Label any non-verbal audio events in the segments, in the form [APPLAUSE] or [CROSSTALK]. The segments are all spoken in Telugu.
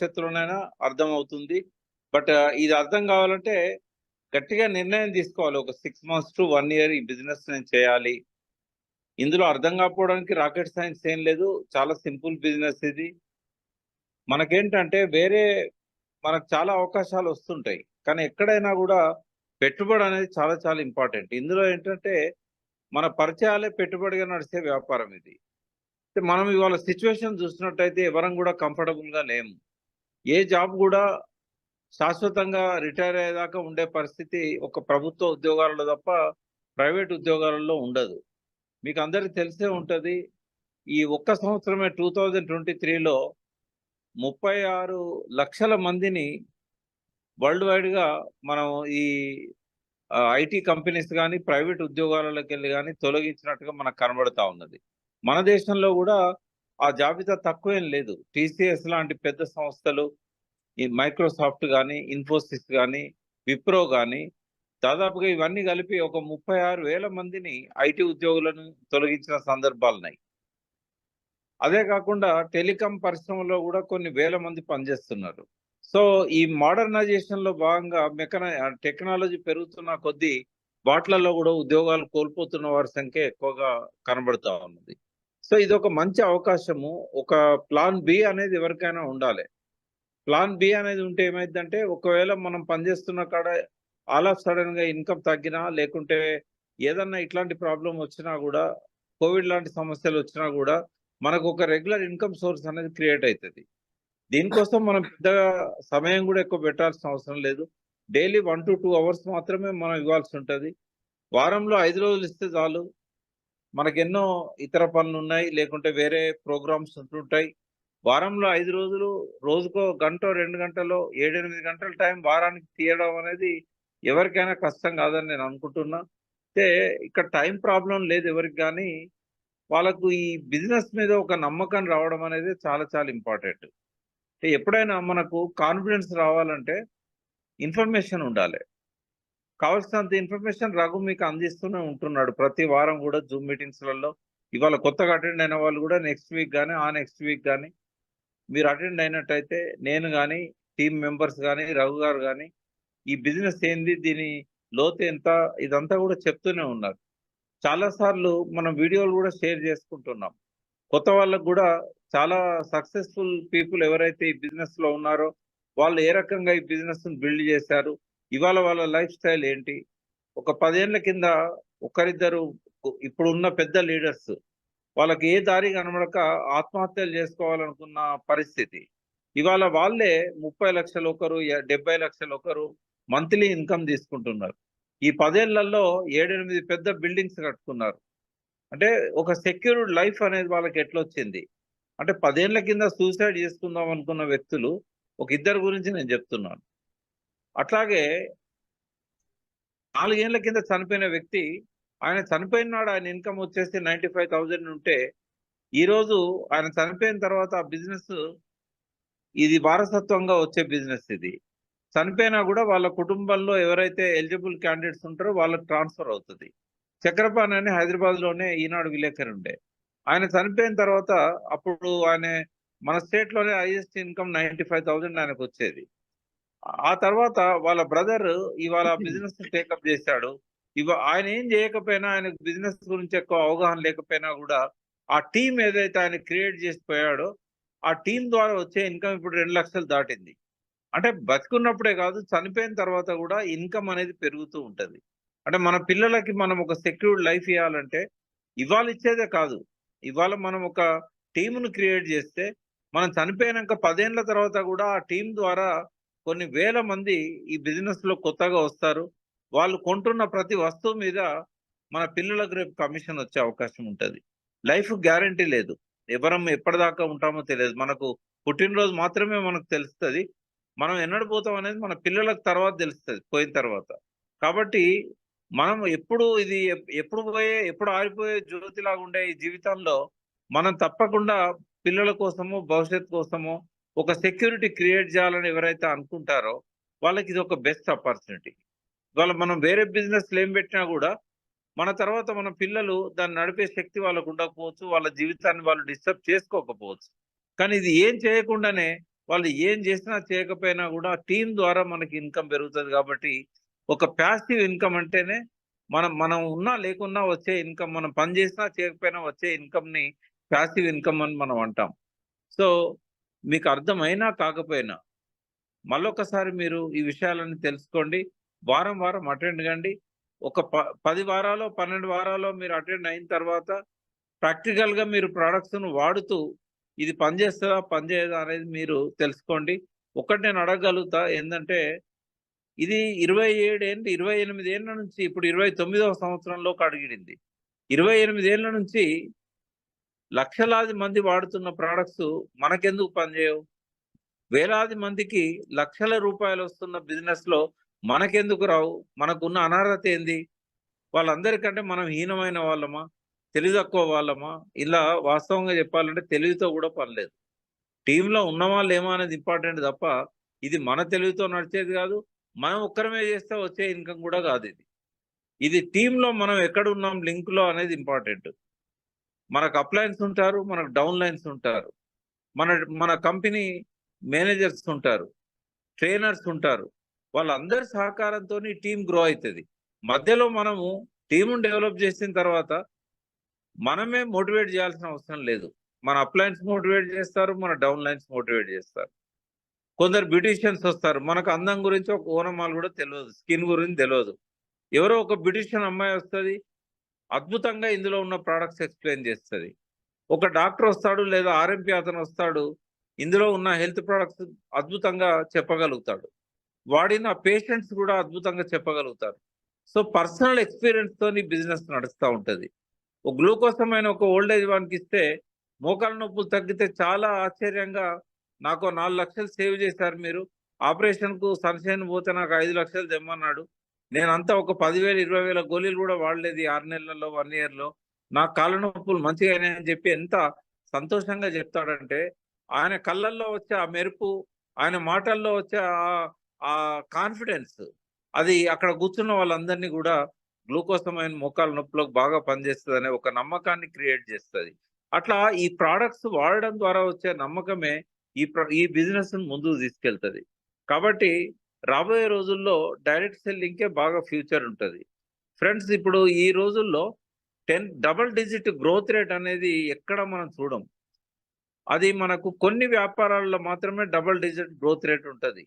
భవిష్యత్తులోనైనా అర్థం అవుతుంది బట్ ఇది అర్థం కావాలంటే గట్టిగా నిర్ణయం తీసుకోవాలి. ఒక six months to one year ఈ బిజినెస్ నేను చేయాలి. ఇందులో అర్థం కాకపోవడానికి రాకెట్ సైన్స్ ఏం లేదు. చాలా సింపుల్ బిజినెస్ ఇది. మనకేంటంటే వేరే మనకు చాలా అవకాశాలు వస్తుంటాయి. కానీ ఎక్కడైనా కూడా పెట్టుబడి అనేది చాలా చాలా ఇంపార్టెంట్ ఇందులో ఏంటంటే మన పరిచయాలే పెట్టుబడిగా నడిచే వ్యాపారం ఇది. మనం ఇవాళ సిచ్యువేషన్ చూసినట్టయితే ఎవరం కూడా కంఫర్టబుల్గా లేము. ఏ జాబ్ కూడా శాశ్వతంగా రిటైర్ అయ్యేదాకా ఉండే పరిస్థితి ఒక ప్రభుత్వ ఉద్యోగాలలో తప్ప ప్రైవేట్ ఉద్యోగాలలో ఉండదు. మీకు అందరికి తెలిసే ఉంటుంది ఈ ఒక్క సంవత్సరమే టూ థౌజండ్ ట్వంటీ త్రీలో ముప్పై ఆరు లక్షల మందిని వరల్డ్ వైడ్గా మనం ఈ ఐటీ కంపెనీస్ కానీ ప్రైవేట్ ఉద్యోగాలలోకి వెళ్ళి కానీ తొలగించినట్టుగా మనకు కనబడతా ఉన్నది. మన దేశంలో కూడా ఆ జాబితా తక్కువేం లేదు. టీసీఎస్ లాంటి పెద్ద సంస్థలు ఈ మైక్రోసాఫ్ట్ కానీ ఇన్ఫోసిస్ కానీ విప్రో కానీ దాదాపుగా ఇవన్నీ కలిపి ఒక ముప్పై ఆరు వేల మందిని ఐటీ ఉద్యోగులను తొలగించిన సందర్భాలు ఉన్నాయి అదే కాకుండా టెలికాం పరిశ్రమలో కూడా కొన్ని వేల మంది పనిచేస్తున్నారు. సో ఈ మోడర్నైజేషన్లో భాగంగా మెకన టెక్నాలజీ పెరుగుతున్న కొద్దీ వాటిలలో కూడా ఉద్యోగాలు కోల్పోతున్న వారి సంఖ్య ఎక్కువగా కనబడుతూ ఉన్నది. సో ఇది ఒక మంచి అవకాశము. ఒక ప్లాన్ బి అనేది ఎవరికైనా ఉండాలి. ప్లాన్ బి అనేది ఉంటే ఏమైందంటే ఒకవేళ మనం పనిచేస్తున్న కాడ ఆల్ ఆఫ్ సడన్గా ఇన్కమ్ తగ్గినా లేకుంటే ఏదన్నా ఇట్లాంటి ప్రాబ్లం వచ్చినా కూడా కోవిడ్ లాంటి సమస్యలు వచ్చినా కూడా మనకు ఒక రెగ్యులర్ ఇన్కమ్ సోర్స్ అనేది క్రియేట్ అవుతుంది దీనికోసం మనం పెద్దగా సమయం కూడా ఎక్కువ పెట్టాల్సిన అవసరం లేదు. Daily one to two hours మాత్రమే మనం ఇవ్వాల్సి ఉంటుంది. వారంలో ఐదు రోజులు ఇస్తే చాలు. మనకెన్నో ఎన్నో ఇతర పనులు ఉన్నాయి లేకుంటే వేరే ప్రోగ్రామ్స్ ఉంటుంటాయి. వారంలో ఐదు రోజులు రోజుకో గంట రెండు గంటలో ఏడెనిమిది గంటల టైం వారానికి తీయడం అనేది ఎవరికైనా కష్టం కాదని నేను అనుకుంటున్నా. అయితే ఇక్కడ టైం ప్రాబ్లం లేదు ఎవరికి కానీ. వాళ్ళకు ఈ బిజినెస్ మీద ఒక నమ్మకం రావడం అనేది చాలా చాలా ఇంపార్టెంట్. ఎప్పుడైనా మనకు కాన్ఫిడెన్స్ రావాలంటే ఇన్ఫర్మేషన్ ఉండాలి. కావాల్సినంత ఇన్ఫర్మేషన్ రఘు మీకు అందిస్తూనే ఉంటున్నాడు. ప్రతి వారం కూడా జూమ్ మీటింగ్స్లలో. ఇవాళ కొత్తగా అటెండ్ అయిన వాళ్ళు కూడా నెక్స్ట్ వీక్ కానీ ఆ నెక్స్ట్ వీక్ కానీ మీరు అటెండ్ అయినట్టయితే నేను కానీ టీం మెంబర్స్ కానీ రఘు గారు కానీ ఈ బిజినెస్ ఏంది దీని లోతు ఎంత ఇదంతా కూడా చెప్తూనే ఉన్నారు. చాలా సార్లు మనం వీడియోలు కూడా షేర్ చేసుకుంటున్నాం. కొత్త వాళ్ళకు కూడా చాలా సక్సెస్ఫుల్ పీపుల్ ఎవరైతే ఈ బిజినెస్లో ఉన్నారో వాళ్ళు ఏ రకంగా ఈ బిజినెస్ను బిల్డ్ చేశారు ఇవాళ వాళ్ళ లైఫ్ స్టైల్ ఏంటి? ఒక పదేళ్ళ కింద ఒకరిద్దరు ఇప్పుడున్న పెద్ద లీడర్స్ వాళ్ళకి ఏ దారి కనబడక ఆత్మహత్యలు చేసుకోవాలనుకున్న పరిస్థితి. ఇవాళ వాళ్ళే ముప్పై లక్షలు ఒకరు డెబ్బై లక్షలు ఒకరు మంత్లీ ఇన్కమ్ తీసుకుంటున్నారు. ఈ పదేళ్ళలో ఏడెనిమిది పెద్ద బిల్డింగ్స్ కట్టుకున్నారు. అంటే ఒక సెక్యూర్డ్ లైఫ్ అనేది వాళ్ళకి ఎట్లొచ్చింది? అంటే పదేళ్ళ కింద సూసైడ్ చేసుకుందాం అనుకున్న వ్యక్తులు ఒక ఇద్దరు గురించి నేను చెప్తున్నాను. అట్లాగే నాలుగేళ్ళ కింద చనిపోయిన వ్యక్తి ఆయన చనిపోయిన నాడు ఆయన ఇన్కమ్ వచ్చేసి నైంటీ ఫైవ్ థౌజండ్ ఉంటే ఈరోజు ఆయన చనిపోయిన తర్వాత ఆ బిజినెస్ ఇది వారసత్వంగా వచ్చే బిజినెస్ ఇది. చనిపోయినా కూడా వాళ్ళ కుటుంబంలో ఎవరైతే ఎలిజిబుల్ క్యాండిడేట్స్ ఉంటారో వాళ్ళకి ట్రాన్స్ఫర్ అవుతుంది. చక్రపాణి అని హైదరాబాద్లోనే ఈనాడు విలేకరు ఉండే. ఆయన చనిపోయిన తర్వాత అప్పుడు ఆయన మన స్టేట్లోనే highest income ninety five thousand ఆయనకు వచ్చేది. ఆ తర్వాత వాళ్ళ బ్రదర్ ఇవాళ [LAUGHS] బిజినెస్ టేకప్ చేశాడు. ఇవ ఆయన ఏం చేయకపోయినా ఆయన బిజినెస్ గురించి ఎక్కువ అవగాహన లేకపోయినా కూడా ఆ టీం ఏదైతే ఆయన క్రియేట్ చేసిపోయాడో ఆ టీం ద్వారా వచ్చే ఇన్కమ్ ఇప్పుడు రెండు లక్షలు దాటింది. అంటే బతుకున్నప్పుడే కాదు చనిపోయిన తర్వాత కూడా ఇన్కమ్ అనేది పెరుగుతూ ఉంటది. అంటే మన పిల్లలకి మనం ఒక సెక్యూర్డ్ లైఫ్ ఇవ్వాలంటే ఇవాళ ఇచ్చేదే కాదు. ఇవాళ మనం ఒక టీమును క్రియేట్ చేస్తే మనం చనిపోయినాక పదేళ్ళ తర్వాత కూడా ఆ టీం ద్వారా కొన్ని వేల మంది ఈ బిజినెస్లో కొత్తగా వస్తారు. వాళ్ళు కొంటున్న ప్రతి వస్తువు మీద మన పిల్లలకు రేపు కమిషన్ వచ్చే అవకాశం ఉంటుంది. లైఫ్ గ్యారంటీ లేదు. ఎవరం ఎప్పటిదాకా ఉంటామో తెలియదు. మనకు పుట్టినరోజు మాత్రమే మనకు తెలుస్తుంది. మనం ఎన్నడు పోతాం అనేది మన పిల్లలకు తర్వాత తెలుస్తుంది పోయిన తర్వాత. కాబట్టి మనం ఎప్పుడు ఇది ఎప్పుడు పోయే ఎప్పుడు ఆరిపోయే జ్యోతిలాగా ఉండే ఈ జీవితంలో మనం తప్పకుండా పిల్లల కోసమో భవిష్యత్ కోసమో ఒక సెక్యూరిటీ క్రియేట్ చేయాలని ఎవరైతే అనుకుంటారో వాళ్ళకి ఇది ఒక బెస్ట్ ఆపర్చునిటీ. ఇవాళ మనం వేరే బిజినెస్ ఏం పెట్టినా కూడా మన తర్వాత మన పిల్లలు దాన్ని నడిపే శక్తి వాళ్ళకు ఉండకపోవచ్చు వాళ్ళ జీవితాన్ని వాళ్ళు డిస్టర్బ్ చేసుకోకపోవచ్చు. కానీ ఇది ఏం చేయకుండానే వాళ్ళు ఏం చేసినా చేయకపోయినా కూడా టీం ద్వారా మనకి ఇన్కమ్ పెరుగుతుంది కాబట్టి ఒక ప్యాసివ్ ఇన్కమ్ అంటేనే మనం మనం ఉన్నా లేకున్నా వచ్చే ఇన్కమ్ మనం పని చేసినా చేయకపోయినా వచ్చే ఇన్కమ్ని ప్యాసివ్ ఇన్కమ్ అని మనం అంటాం. సో మీకు అర్థమైనా కాకపోయినా మళ్ళొకసారి మీరు ఈ విషయాలను తెలుసుకోండి. వారం వారం అటెండ్ కండి. ఒక ప పది వారాలు పన్నెండు వారాలు మీరు అటెండ్ అయిన తర్వాత ప్రాక్టికల్గా మీరు ప్రోడక్ట్స్ను వాడుతూ ఇది పనిచేస్తుందా పనిచేయదా అనేది మీరు తెలుసుకోండి. ఒకటి నేను అడగగలుగుతా ఏంటంటే ఇది ఇరవై ఏడు ఏంటి ఇరవై ఎనిమిది ఏళ్ళ నుంచి ఇప్పుడు ఇరవై తొమ్మిదవ సంవత్సరంలోకి అడిగిడింది. ఇరవై ఎనిమిది ఏళ్ళ నుంచి లక్షలాది మంది వాడుతున్న ప్రోడక్ట్స్ మనకెందుకు పనిచేయవు? వేలాది మందికి లక్షల రూపాయలు వస్తున్న బిజినెస్లో మనకెందుకు రావు? మనకున్న అనర్హత ఏంది? వాళ్ళందరికంటే మనం హీనమైన వాళ్ళమా? తెలివి తక్కువ వాళ్ళమా? ఇలా వాస్తవంగా చెప్పాలంటే తెలివితో కూడా పనిలేదు టీంలో ఉన్న వాళ్ళు ఏమో అనేది ఇంపార్టెంట్ తప్ప ఇది మన తెలివితో నడిచేది కాదు మనం ఒక్కరమే చేస్తే వచ్చే ఇన్కమ్ కూడా కాదు ఇది. ఇది టీంలో మనం ఎక్కడ ఉన్నాం లింక్లో అనేది ఇంపార్టెంట్ మనకు అప్లయన్స్ ఉంటారు మనకు డౌన్ లైన్స్ ఉంటారు. మన మన కంపెనీ మేనేజర్స్ ఉంటారు ట్రైనర్స్ ఉంటారు. వాళ్ళందరి సహకారంతో టీం గ్రో అవుతుంది. మధ్యలో మనము టీమును డెవలప్ చేసిన తర్వాత మనమే మోటివేట్ చేయాల్సిన అవసరం లేదు. మన అప్లయన్స్ మోటివేట్ చేస్తారు మన డౌన్ లైన్స్ మోటివేట్ చేస్తారు. కొందరు బ్యూటీషియన్స్ వస్తారు. మనకు అందం గురించి ఒక ఓనమాలు కూడా తెలియదు స్కిన్ గురించి తెలియదు ఎవరో ఒక బ్యూటీషియన్ అమ్మాయి వస్తుంది అద్భుతంగా ఇందులో ఉన్న ప్రోడక్ట్స్ ఎక్స్ప్లెయిన్ చేస్తుంది. ఒక డాక్టర్ వస్తాడు లేదా ఆర్ఎంపీ అతను వస్తాడు ఇందులో ఉన్న హెల్త్ ప్రోడక్ట్స్ అద్భుతంగా చెప్పగలుగుతాడు. వాడిన పేషెంట్స్ కూడా అద్భుతంగా చెప్పగలుగుతారు. సో పర్సనల్ ఎక్స్పీరియన్స్ తోని బిజినెస్ నడుస్తూ ఉంటుంది. ఒక గ్లూకోసమైన ఒక ఓల్డ్ ఏజ్ వానికి ఇస్తే మోకాల నొప్పులు తగ్గితే చాలా ఆశ్చర్యంగా నాకు నాలుగు లక్షలు సేవ్ చేశారు మీరు. ఆపరేషన్కు సన్షైన్ పోతే నాకు ఐదు లక్షలు తెమ్మన్నాడు. నేనంతా ఒక పదివేలు ఇరవై వేల గోళీలు కూడా వాడలేదు ఆరు నెలల్లో వన్ ఇయర్లో. నా కాళ్ళ నొప్పులు మంచిగా అని చెప్పి ఎంత సంతోషంగా చెప్తాడంటే ఆయన కళ్ళల్లో వచ్చే ఆ మెరుపు ఆయన మాటల్లో వచ్చే ఆ కాన్ఫిడెన్స్ అది అక్కడ కూర్చున్న వాళ్ళందరినీ కూడా గ్లూకోసమైన మోకాల నొప్పులకు బాగా పనిచేస్తుంది అనే ఒక నమ్మకాన్ని క్రియేట్ చేస్తుంది. అట్లా ఈ ప్రోడక్ట్స్ వాడడం ద్వారా వచ్చే నమ్మకమే ఈ ఈ బిజినెస్ ముందుకు తీసుకెళ్తుంది. కాబట్టి రాబోయే రోజుల్లో డైరెక్ట్ సెల్లింగ్కే బాగా ఫ్యూచర్ ఉంటుంది. ఫ్రెండ్స్ ఇప్పుడు ఈ రోజుల్లో ten double digit growth rate అనేది ఎక్కడ మనం చూడం. అది మనకు కొన్ని వ్యాపారాల్లో మాత్రమే డబల్ డిజిట్ గ్రోత్ రేట్ ఉంటుంది.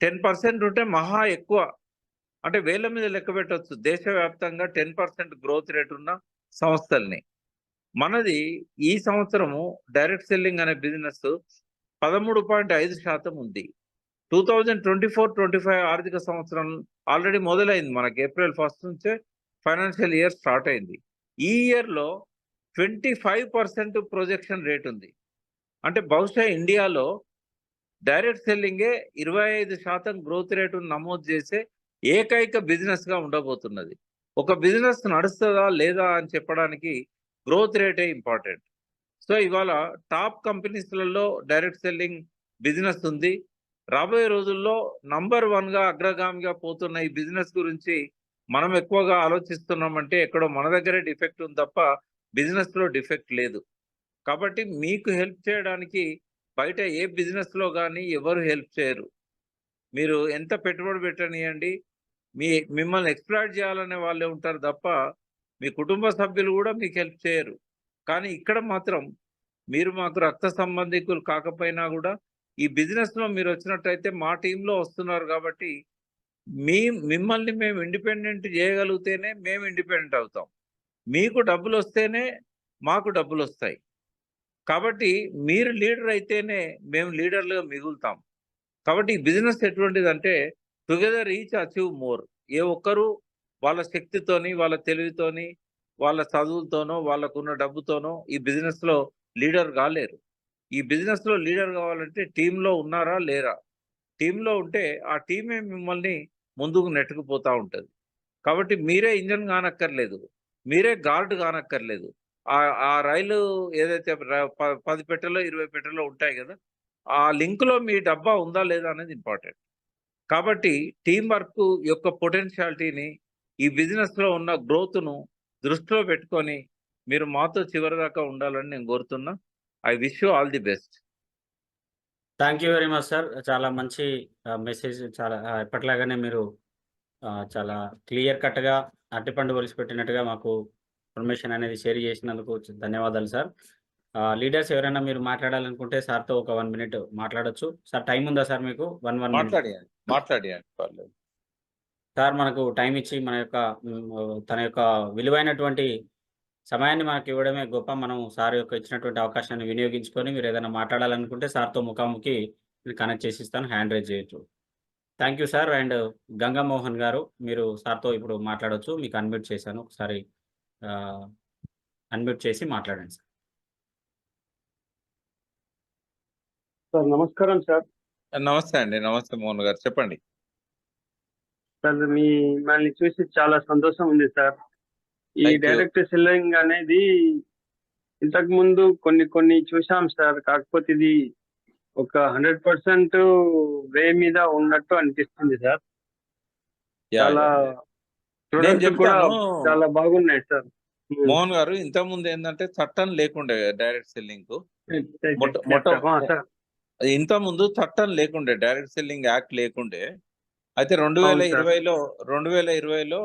టెన్ పర్సెంట్ ఉంటే మహా ఎక్కువ. అంటే వేల మీద లెక్క పెట్టవచ్చు దేశవ్యాప్తంగా టెన్ పర్సెంట్ గ్రోత్ రేట్ ఉన్న సంస్థల్ని. మనది ఈ సంవత్సరము డైరెక్ట్ సెల్లింగ్ అనే బిజినెస్ పదమూడు పాయింట్ ఐదు శాతం ఉంది. Two thousand twenty four twenty five ఆర్థిక సంవత్సరం ఆల్రెడీ మొదలైంది మనకి. ఏప్రిల్ ఫస్ట్ నుంచే ఫైనాన్షియల్ ఇయర్ స్టార్ట్ అయింది. ఈ ఇయర్లో twenty five percent projection rate ఉంది. అంటే బహుశా ఇండియాలో డైరెక్ట్ సెల్లింగే ఇరవై ఐదు శాతం గ్రోత్ రేటు నమోదు చేసే ఏకైక బిజినెస్గా ఉండబోతున్నది. ఒక బిజినెస్ నడుస్తుందా లేదా అని చెప్పడానికి గ్రోత్ రేటే ఇంపార్టెంట్. సో ఇవాళ టాప్ కంపెనీస్లలో డైరెక్ట్ సెల్లింగ్ బిజినెస్ ఉంది. రాబోయే రోజుల్లో నంబర్ వన్గా అగ్రగామిగా పోతున్న ఈ బిజినెస్ గురించి మనం ఎక్కువగా ఆలోచిస్తున్నామంటే ఎక్కడో మన దగ్గరే డిఫెక్ట్ ఉంది తప్ప బిజినెస్లో డిఫెక్ట్ లేదు. కాబట్టి మీకు హెల్ప్ చేయడానికి బయట ఏ బిజినెస్లో కానీ ఎవరు హెల్ప్ చేయరు. మీరు ఎంత పెట్టుబడి పెట్టనియండి మీ మిమ్మల్ని ఎక్స్ప్లాయిట్ చేయాలనే వాళ్ళే ఉంటారు తప్ప మీ కుటుంబ సభ్యులు కూడా మీకు హెల్ప్ చేయరు. కానీ ఇక్కడ మాత్రం మీరు మాకు రక్త సంబంధికులు కాకపోయినా కూడా ఈ బిజినెస్లో మీరు వచ్చినట్టయితే మా టీంలో వస్తున్నారు కాబట్టి మీ మిమ్మల్ని మేము ఇండిపెండెంట్ చేయగలిగితేనే మేము ఇండిపెండెంట్ అవుతాం. మీకు డబ్బులు వస్తేనే మాకు డబ్బులు వస్తాయి. కాబట్టి మీరు లీడర్ అయితేనే మేము లీడర్లుగా మిగులుతాం. కాబట్టి ఈ బిజినెస్ ఎటువంటిది అంటే టుగెదర్ ఈచ్ అచీవ్ మోర్. ఏ ఒక్కరు వాళ్ళ శక్తితోని వాళ్ళ తెలివితోని వాళ్ళ చదువులతోనో వాళ్ళకున్న డబ్బుతోనో ఈ బిజినెస్లో లీడర్ కాలేరు. ఈ బిజినెస్లో లీడర్ కావాలంటే టీంలో ఉన్నారా లేరా? టీంలో ఉంటే ఆ టీమే మిమ్మల్ని ముందుకు నెట్టుకుపోతూ ఉంటుంది. కాబట్టి మీరే ఇంజన్ కానక్కర్లేదు. మీరే గార్డు కానక్కర్లేదు. ఆ ఆ రైలు ఏదైతే పది పెట్టెలో ఇరవై పెట్టెలో ఉంటాయి కదా ఆ లింక్లో మీ డబ్బా ఉందా లేదా అనేది ఇంపార్టెంట్ కాబట్టి టీం వర్క్ యొక్క పొటెన్షియాలిటీని ఈ బిజినెస్లో ఉన్న గ్రోత్ను దృష్టిలో పెట్టుకొని మీరు మాతో చివరిదాకా ఉండాలని నేను కోరుతున్నా. I wish you all the best thank you very much sir చాలా మంచి మెసేజ్ చాలా ఎప్పటిలాగానే మీరు చాలా క్లియర్ కట్గా అరటిపండు ఒలిసి పెట్టినట్టుగా మాకు ఇన్ఫర్మేషన్ అనేది షేర్ చేసినందుకు ధన్యవాదాలు సార్ లీడర్స్ ఎవరైనా మీరు మాట్లాడాలనుకుంటే సార్తో ఒక వన్ మినిట్ మాట్లాడొచ్చు. సార్ టైం ఉందా సార్ మీకు? వన్ వన్ మాట్లాడియండి సార్ మనకు టైం ఇచ్చి మన యొక్క తన యొక్క విలువైనటువంటి సమయాన్ని మనకి ఇవ్వడమే గొప్ప. మనం సార్ యొక్క ఇచ్చినటువంటి అవకాశాన్ని వినియోగించుకొని మీరు ఏదైనా మాట్లాడాలనుకుంటే సార్తో ముఖాముఖి కనెక్ట్ చేసి ఇస్తాను హ్యాండ్ రైజ్ చేయొచ్చు. Thank you sir and Ganga Mohan garu మీరు సార్తో ఇప్పుడు మాట్లాడొచ్చు. మీకు అన్మ్యూట్ చేశాను. ఒకసారి అన్మ్యూట్ చేసి మాట్లాడండి సార్. సార్ నమస్కారం సార్. నమస్తే అండి. నమస్తే మోహన్ గారు. చెప్పండి. సార్ మీ మిమ్మల్ని చూసి చాలా సంతోషం ఉంది సార్. ఈ. డైరెక్ట్ సెల్లింగ్ అనేది ఇంతకు ముందు కొన్ని కొన్ని చూసాం సార్. కాకపోతే ఇది ఒక హండ్రెడ్ పర్సెంట్ వే మీద ఉన్నట్టు అనిపిస్తుంది సార్. చాలా ప్రొడక్ట్స్ కూడా చాలా బాగున్నాయి సార్. మోహన్ గారు ఇంతకు ముందు ఏంటంటే చట్టం లేకుండే డైరెక్ట్ సెల్లింగ్ ఇంత ముందు చట్టం లేకుండే డైరెక్ట్ సెల్లింగ్ యాక్ట్ లేకుండే. అయితే రెండు వేల. ఇరవైలో రెండు వేల ఇరవైలో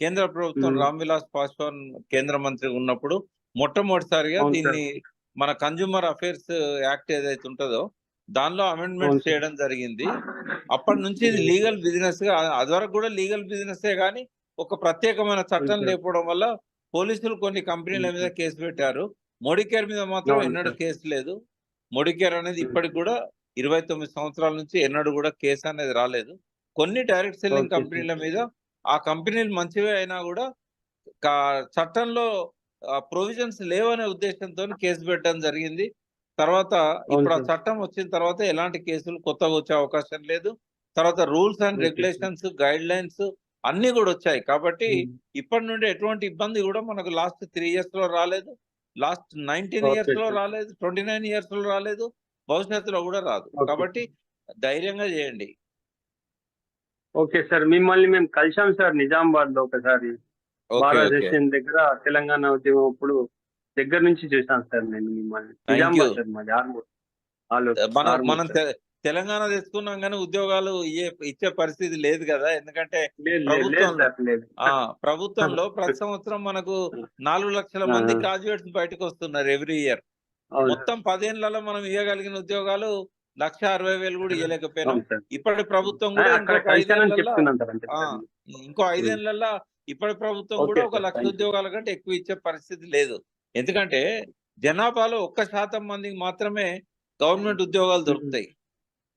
కేంద్ర ప్రభుత్వం. రామ్ విలాస్ పాస్వాన్ కేంద్ర మంత్రి ఉన్నప్పుడు మొట్టమొదటిసారిగా. దీన్ని మన కన్జ్యూమర్ అఫేర్స్ యాక్ట్ ఏదైతే ఉంటుందో దానిలో అమెండ్మెంట్. చేయడం జరిగింది అప్పటి నుంచి ఇది లీగల్ బిజినెస్గా అది వరకు కూడా లీగల్ బిజినెస్ కానీ ఒక ప్రత్యేకమైన చట్టం. లేకపోవడం వల్ల పోలీసులు కొన్ని కంపెనీల మీద. కేసు పెట్టారు మోడీకేర్ మీద మాత్రం ఎన్నడూ. కేసు లేదు మోడీకేర్ అనేది ఇప్పటికి కూడా ఇరవై తొమ్మిది సంవత్సరాల నుంచి ఎన్నడూ కూడా కేసు అనేది రాలేదు కొన్ని డైరెక్ట్ సెల్లింగ్. కంపెనీల మీద ఆ కంపెనీలు మంచివే అయినా కూడా చట్టంలో ప్రొవిజన్స్ లేవనే ఉద్దేశంతో కేసు పెట్టడం జరిగింది తర్వాత ఇప్పుడు ఆ. చట్టం వచ్చిన తర్వాత ఎలాంటి కేసులు కొత్తగా వచ్చే అవకాశం లేదు తర్వాత rules and. Regulations guidelines అన్ని కూడా వచ్చాయి కాబట్టి మ్మ్. ఇప్పటి నుండి ఎటువంటి ఇబ్బంది కూడా మనకు లాస్ట్ త్రీ ఇయర్స్లో రాలేదు లాస్ట్ నైన్టీన్ ఇయర్స్లో. రాలేదు ట్వంటీ నైన్ ఇయర్స్లో రాలేదు భవిష్యత్తులో కూడా రాదు. కాబట్టి ధైర్యంగా చేయండి ఓకే సార్ మిమ్మల్ని మేము కలిసాం సార్ నిజామాబాద్లో ఒకసారి. ఓకే భారత ఓకే. దేశం దగ్గర తెలంగాణ ఉద్యమం అప్పుడు దగ్గర నుంచి చూసాను సార్ నేను మిమ్మల్ని. నిజామాబాద్. సార్ మాది ఆర్మూర్. ఆలూరు మనం తెలంగాణ తెచ్చుకున్నాం కానీ ఉద్యోగాలు ఇచ్చే పరిస్థితి లేదు కదా. ఎందుకంటే ప్రభుత్వంలో ప్రతి సంవత్సరం మనకు నాలుగు లక్షల మంది. గ్రాడ్యుయేట్స్ బయటకు వస్తున్నారు ఎవ్రీ ఇయర్. మొత్తం పదేళ్ళలో మనం ఇవ్వగలిగిన ఉద్యోగాలు లక్ష అరవై వేలు కూడా ఇవ్వలేకపోయినాం ఇప్పటి ప్రభుత్వం కూడా. ఇంకో ఐదేళ్ళలో ఇప్పటి ప్రభుత్వం కూడా ఒక లక్ష. ఉద్యోగాల కంటే ఎక్కువ ఇచ్చే పరిస్థితి లేదు ఎందుకంటే జనాభాలో ఒక్క శాతం మందికి మాత్రమే గవర్నమెంట్ ఉద్యోగాలు దొరుకుతాయి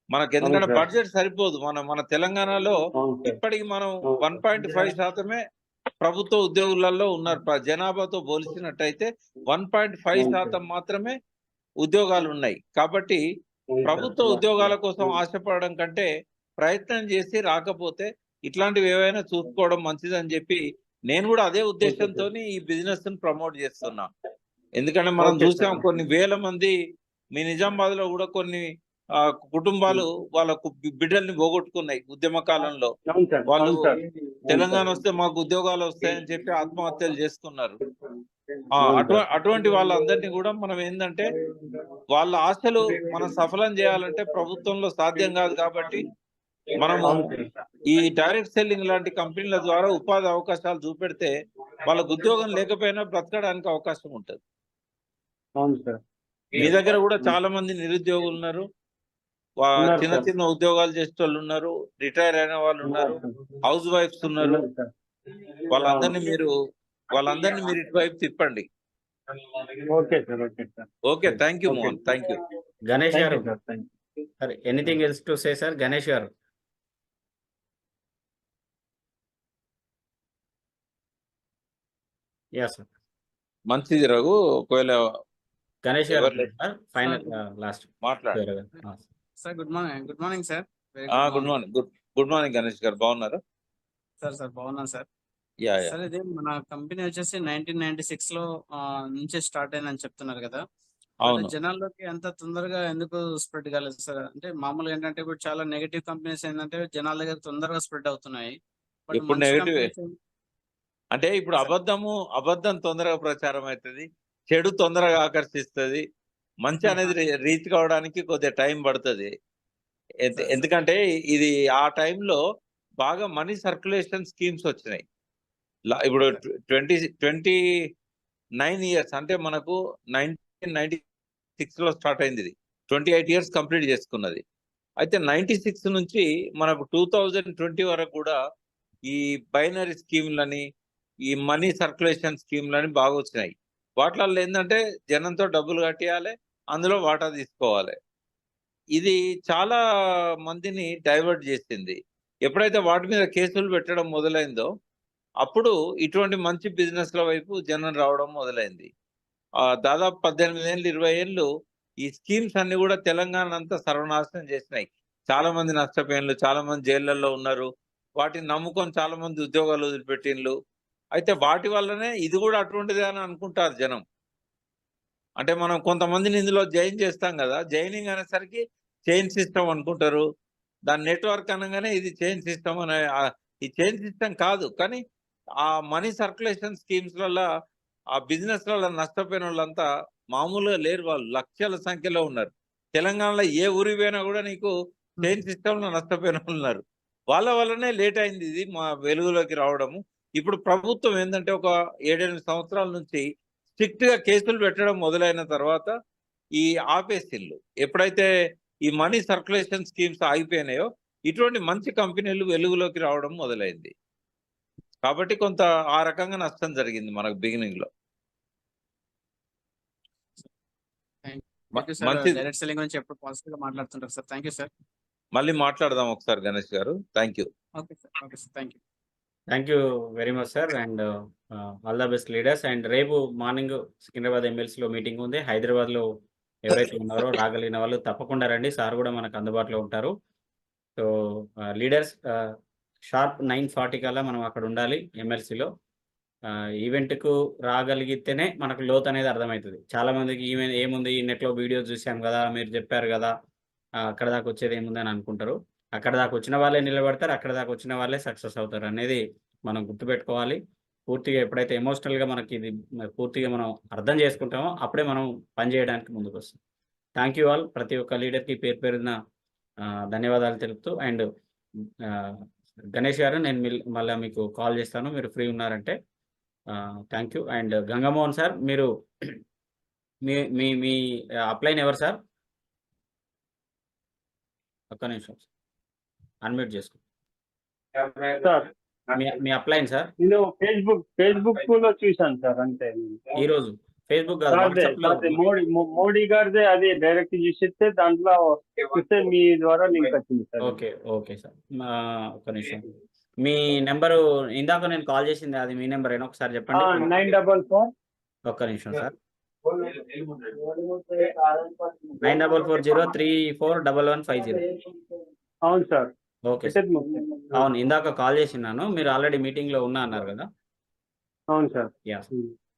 మనకు ఎందుకంటే. బడ్జెట్ సరిపోదు మన మన తెలంగాణలో ఇప్పటికి మనం. వన్ పాయింట్ ఫైవ్ శాతమే ప్రభుత్వ ఉద్యోగులలో ఉన్నారు జనాభాతో పోల్చినట్టయితే వన్ పాయింట్ ఫైవ్. శాతం మాత్రమే ఉద్యోగాలు ఉన్నాయి కాబట్టి. ప్రభుత్వ ఉద్యోగాల కోసం ఆశపడడం కంటే ప్రయత్నం చేసి రాకపోతే ఇట్లాంటివి ఏవైనా చూసుకోవడం మంచిదని చెప్పి నేను కూడా అదే ఉద్దేశంతో ఈ బిజినెస్ని ప్రమోట్ చేస్తున్నా. ఎందుకంటే మనం చూసాం. కొన్ని వేల మంది మీ నిజామాబాద్లో కూడా కొన్ని కుటుంబాలు వాళ్ళ బిడ్డల్ని పోగొట్టుకున్నాయి ఉద్యమ కాలంలో. వాళ్ళు తెలంగాణ. వస్తే మాకు ఉద్యోగాలు వస్తాయని చెప్పి ఆత్మహత్యలు చేసుకున్నారు. అటువంటి వాళ్ళందరినీ కూడా మనం ఏంటంటే వాళ్ళ ఆశలు మనం సఫలం చేయాలంటే ప్రభుత్వంలో సాధ్యం కాదు కాబట్టి మనము. ఈ డైరెక్ట్ సెల్లింగ్ లాంటి కంపెనీల ద్వారా ఉపాధి అవకాశాలు చూపెడితే వాళ్ళకు ఉద్యోగం లేకపోయినా బ్రతకడానికి అవకాశం ఉంటుంది. మీ దగ్గర కూడా చాలా మంది నిరుద్యోగులు ఉన్నారు. చిన్న. చిన్న ఉద్యోగాలు చేసే వాళ్ళు ఉన్నారు. రిటైర్ అయిన వాళ్ళు ఉన్నారు. హౌస్ వైఫ్స్ ఉన్నారు. వాళ్ళందరినీ మీరు వాళ్ళందరినీ మీరు ఇటువైపు తిప్పండి. Okay sir okay sir okay thank you. Mohan thank you Ganesh garu. Sir thank you sir anything else to say sir Ganesh garu. Yeah sir మంచిది రఘు. ఒకవేళ Ganesh garu final last sir good morning good morning sir good morning good good morning Ganesh garu. బాగున్నారా? సార్ సార్ బాగున్నాను సార్ యా యా సార్ ఇది మన కంపెనీ వచ్చేసి నైన్టీన్ నైన్టీ సిక్స్లో ఆ, నుంచే స్టార్ట్ అయిందని చెప్తున్నారు కదా. అవును. జనాల్లోకి ఎంత తొందరగా ఎందుకు స్ప్రెడ్ కాలేదు సార్? అంటే మామూలుగా ఏంటంటే ఇప్పుడు చాలా నెగటివ్ కంపెనీస్ ఏంటంటే జనాల దగ్గర తొందరగా స్ప్రెడ్ అవుతున్నాయి. బట్ ఇప్పుడు మంచి negative ఏ. companies ఏం- అంటే ఇప్పుడు సార్. అబద్ధము అబద్ధం తొందరగా ప్రచారం అవుతుంది చెడు తొందరగా ఆకర్షిస్తుంది మంచి అనేది రీ- రీచ్ కావడానికి కొద్దిగా టైం పడుతుంది. ఎందు- ఎందుకంటే ఇది ఆ టైంలో బాగా మనీ సర్క్యులేషన్ స్కీమ్స్ వచ్చినాయి. ఇప్పుడు ట్వంటీ ట్వంటీ నైన్ ఇయర్స్ అంటే మనకు నైన్టీన్ నైన్టీ సిక్స్లో స్టార్ట్ అయింది ఇది. ట్వంటీ ఎయిట్ ఇయర్స్ కంప్లీట్ చేసుకున్నది. అయితే నైన్టీ సిక్స్ నుంచి మనకు టూ థౌజండ్ ట్వంటీ వరకు కూడా ఈ బైనరీ స్కీమ్లని ఈ మనీ సర్క్యులేషన్ స్కీమ్లని బాగా వచ్చినాయి. వాటిలలో ఏంటంటే జనంతో డబ్బులు కట్టేయాలి అందులో వాటా తీసుకోవాలి. ఇది చాలా మందిని డైవర్ట్ చేసింది. ఎప్పుడైతే వాటి మీద కేసులు పెట్టడం మొదలైందో అప్పుడు ఇటువంటి మంచి బిజినెస్ల వైపు జనం రావడం మొదలైంది. దాదాపు పద్దెనిమిది ఏళ్ళు ఇరవై ఏళ్ళు ఈ స్కీమ్స్ అన్ని కూడా తెలంగాణ అంతా సర్వనాశనం చేసినాయి. చాలా మంది నష్టపోయినలు చాలా మంది జైళ్ళల్లో ఉన్నారు. వాటిని నమ్ముకొని చాలా మంది ఉద్యోగాలు వదిలిపెట్టిండ్లు అయితే వాటి వల్లనే ఇది కూడా అటువంటిదే అని అనుకుంటారు జనం. అంటే మనం కొంతమందిని ఇందులో జాయిన్ చేస్తాం కదా జాయినింగ్ అనేసరికి చైన్ సిస్టమ్ అనుకుంటారు. దాని నెట్వర్క్ అనగానే ఇది చైన్ సిస్టమ్ అనే ఈ చైన్ సిస్టమ్ కాదు. కానీ ఆ మనీ సర్క్యులేషన్ స్కీమ్స్ వల్ల ఆ బిజినెస్ వల్ల నష్టపోయిన వాళ్ళంతా మామూలుగా లేరు వాళ్ళు లక్షల సంఖ్యలో ఉన్నారు. తెలంగాణలో ఏ ఊరి పోయినా కూడా నీకు సిస్టమ్లో నష్టపోయిన వాళ్ళు ఉన్నారు వాళ్ళ వల్లనే లేట్ అయింది ఇది మా వెలుగులోకి రావడము. ఇప్పుడు ప్రభుత్వం ఏంటంటే ఒక ఏడెనిమిది సంవత్సరాల నుంచి స్ట్రిక్ట్గా కేసులు పెట్టడం మొదలైన తర్వాత ఈ ఆపేసిల్లు. ఎప్పుడైతే ఈ మనీ సర్క్యులేషన్ స్కీమ్స్ ఆగిపోయినాయో ఇటువంటి మంచి కంపెనీలు వెలుగులోకి రావడం మొదలైంది. కాబట్టి కొంత ఆ రకంగా నష్టం జరిగింది మనకు బిగినింగ్లో. థ్యాంక్ యూ సార్ మంచిది డైరెక్ట్ సెల్లింగ్ గురించి ఎప్పుడు పాజిటివ్గా మాట్లాడుతుంటారు సార్ థ్యాంక్ యూ సార్ మళ్ళీ మాట్లాడదాం ఒకసారి Ganesh garu. Thank you okay sir okay sir thank you thank you very much sir and all the best leaders and రేపు మార్నింగ్ సికింద్రాబాద్ ఎమ్మెల్సీలో మీటింగ్ ఉంది. హైదరాబాద్లో ఎవరైతే ఉన్నారో రాగలిగిన వాళ్ళు తప్పకుండా రండి. సార్ కూడా మనకు అందుబాటులో ఉంటారు. So leaders sharp nine forty కల్లా మనం అక్కడ ఉండాలి ఎమ్మెల్సీలో ఈవెంట్కు రాగలిగితేనే మనకు లోత్ అనేది అర్థమవుతుంది. చాలామందికి ఈవెంట్ ఏముంది ఈ నెట్లో వీడియోస్ చూసాం కదా మీరు చెప్పారు కదా అక్కడ దాకా వచ్చేది ఏముంది అని అనుకుంటారు. అక్కడ దాకా వచ్చిన వాళ్ళే నిలబడతారు అక్కడ దాకా వచ్చిన వాళ్ళే సక్సెస్ అవుతారు అనేది మనం గుర్తుపెట్టుకోవాలి. పూర్తిగా ఎప్పుడైతే ఎమోషనల్గా మనకి ఇది పూర్తిగా మనం అర్థం చేసుకుంటామో అప్పుడే మనం పని చేయడానికి ముందుకు వస్తాం. Thank you all. ప్రతి ఒక్క లీడర్కి పేరు పేరున ధన్యవాదాలు తెలుపుతూ అండ్ గణేష్ గారు నేను మళ్ళీ మీకు కాల్ చేస్తాను. మీరు ఫ్రీ ఉన్నారంటే thank you and Gangamohan sir మీరు [CLEARS THROAT] మీ మీ మీ అప్లైన్ ఎవరు సార్? ఒక్క నిమిషం అన్మ్యూట్ చేసుకో. సార్ మీ మీ అప్లైన్ సార్? నేను ఫేస్బుక్ ఫేస్బుక్లో చూశాను సార్ అంతే. ఈ రోజు? ఫేస్బుక్ మోడీ మోడీ గారిదే అది డైరెక్ట్ చూసిస్తే దాంట్లో చూస్తే మీ ద్వారా లింక్ వచ్చింది సార్. Okay okay sir. మా ఒక్క నిమిషం. మీ నెంబరు ఇందాక నేను కాల్ చేసింది అది మీ నెంబర్ ఏనా? ఒకసారి చెప్పండి. Nine double four. ఒక్క నిమిషం sir. Nine double four zero three four double one five zero. అవును సార్. Okay sir. అవును ఇందాక కాల్ చేసినాను మీరు ఆల్రెడీ మీటింగ్లో ఉన్నా అన్నారు కదా. అవును sir. Yeah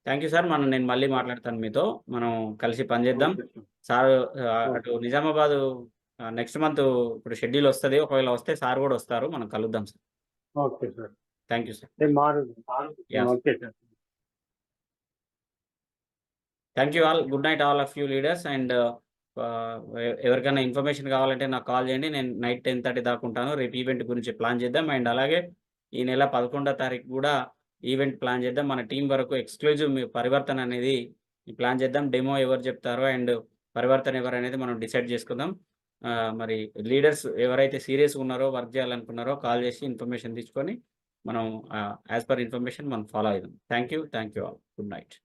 thank you sir మనం నేను మళ్ళీ మాట్లాడతాను మీతో. మనం కలిసి పనిచేద్దాం సార్ అటు నిజామాబాద్ నెక్స్ట్ మంత్ ఇప్పుడు షెడ్యూల్ వస్తుంది. ఒకవేళ వస్తే సార్ కూడా వస్తారు. మనం కలుద్దాం sir okay sir thank you sir thank you all good night all of you leaders and ఎవరికైనా ఇన్ఫర్మేషన్ కావాలంటే నాకు కాల్ చేయండి. నేను నైట్ టెన్ థర్టీ దాకా ఉంటాను. రేపు ఈవెంట్ గురించి ప్లాన్ చేద్దాం. అండ్ అలాగే ఈ నెల పదకొండో తారీఖు కూడా ఈవెంట్ ప్లాన్ చేద్దాం. మన టీం వరకు ఎక్స్క్లూజివ్ మీ పరివర్తన అనేది ప్లాన్ చేద్దాం. డెమో ఎవరు చెప్తారో అండ్ పరివర్తన ఎవరు అనేది మనం డిసైడ్ చేసుకుందాం. మరి లీడర్స్ ఎవరైతే సీరియస్గా ఉన్నారో వర్క్ చేయాలనుకున్నారో కాల్ చేసి ఇన్ఫర్మేషన్ తీసుకొని మనం యాజ్ పర్ ఇన్ఫర్మేషన్ మనం ఫాలో అవుదాం thank you thank you all good night